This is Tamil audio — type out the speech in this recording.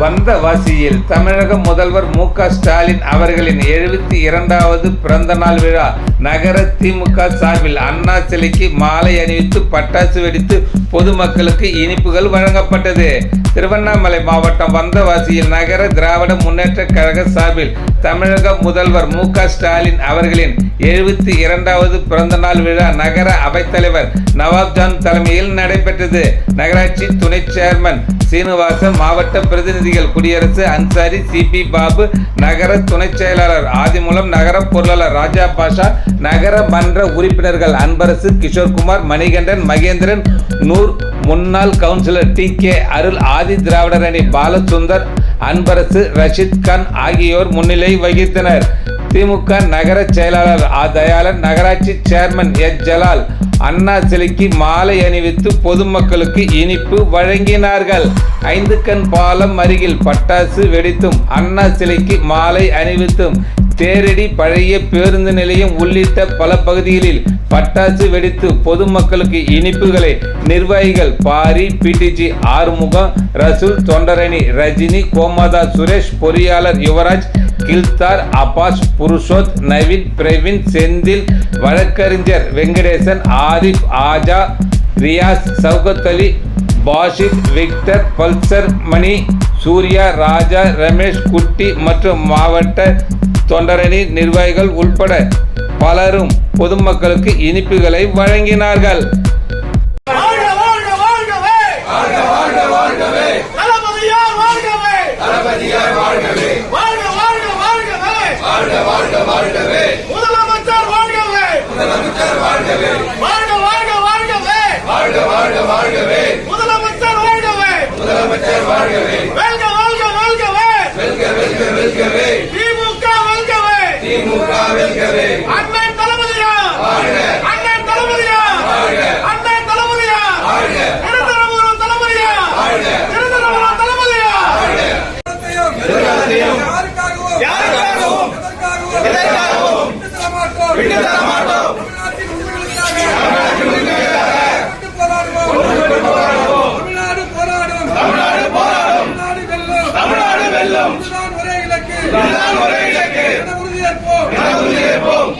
வந்தவாசியில் தமிழக முதல்வர் மு க ஸ்டாலின் அவர்களின் எழுபத்தி இரண்டாவது பிறந்த நாள் விழா. நகர திமுக சார்பில் அண்ணா சிலைக்கு மாலை அணிவித்து பட்டாசு வெடித்து பொதுமக்களுக்கு இனிப்புகள் வழங்கப்பட்டது. திருவண்ணாமலை மாவட்டம் வந்தவாசியில் நகர திராவிட முன்னேற்ற கழக சார்பில் தமிழக முதல்வர் மு க ஸ்டாலின் அவர்களின் எழுபத்தி இரண்டாவது பிறந்த நாள் விழா நகர அவைத்தலைவர் நவாப்ஜான் தலைமையில் நடைபெற்றது. நகராட்சி துணை சேர்மன் சீனிவாசன் மாவட்ட பிரதிநிதிகள் குடியரசு அன்சாரி சிபி பாபு நகர துணை செயலாளர் ஆதிமூலம் நகர பொருளாளர் ராஜா பாஷா நகர மன்ற உறுப்பினர்கள் அன்பரசு கிஷோர்குமார் மணிகண்டன் மகேந்திரன் நூர் முன்னாள் councillor T K Arul Adi Dravidar அணி பாலசுந்தர் அன்பரசு ரஷித் கான் ஆகியோர் முன்னிலை வகித்தனர். திமுக நகர செயலாளர் ஆ. தயாளன் நகராட்சி சேர்மன் எச். ஜலால் அண்ணா சிலைக்கு மாலை அணிவித்து பொதுமக்களுக்கு இனிப்பு வழங்கினார்கள். ஐந்து கண் பாலம் அருகில் பட்டாசு வெடித்தும் அண்ணா சிலைக்கு மாலை அணிவித்தும் தேரடி பழைய பேருந்து நிலையம் உள்ளிட்ட பல பகுதிகளில் பட்டாசு வெடித்து பொதுமக்களுக்கு இனிப்புகளை நிர்வாகிகள் பாரி பிடிஜி ஆறுமுகம் ரசூல் தொண்டரணி ரஜினி கோமாதா சுரேஷ் பொறியாளர் யுவராஜ் கில்தார் அபாஷ் புருஷோத் நவீன் பிரவீன் செந்தில் வழக்கறிஞர் வெங்கடேசன் ஆரிஃப் ஆஜா ரியாஸ் சவுகத் அலி பாஷித் விக்டர் பல்சர் மணி சூர்யா ராஜா ரமேஷ் குட்டி மற்றும் மாவட்ட தொண்டரணி நிர்வாகிகள் உட்பட பலரும் பொதுமக்களுக்கு இனிப்புகளை வழங்கினார்கள். தமிழ்நாடு வெல்லும். ஒரே இலக்கு. ஒரே இலக்கு. உறுதியேற்போம் உறுதியேற்போம்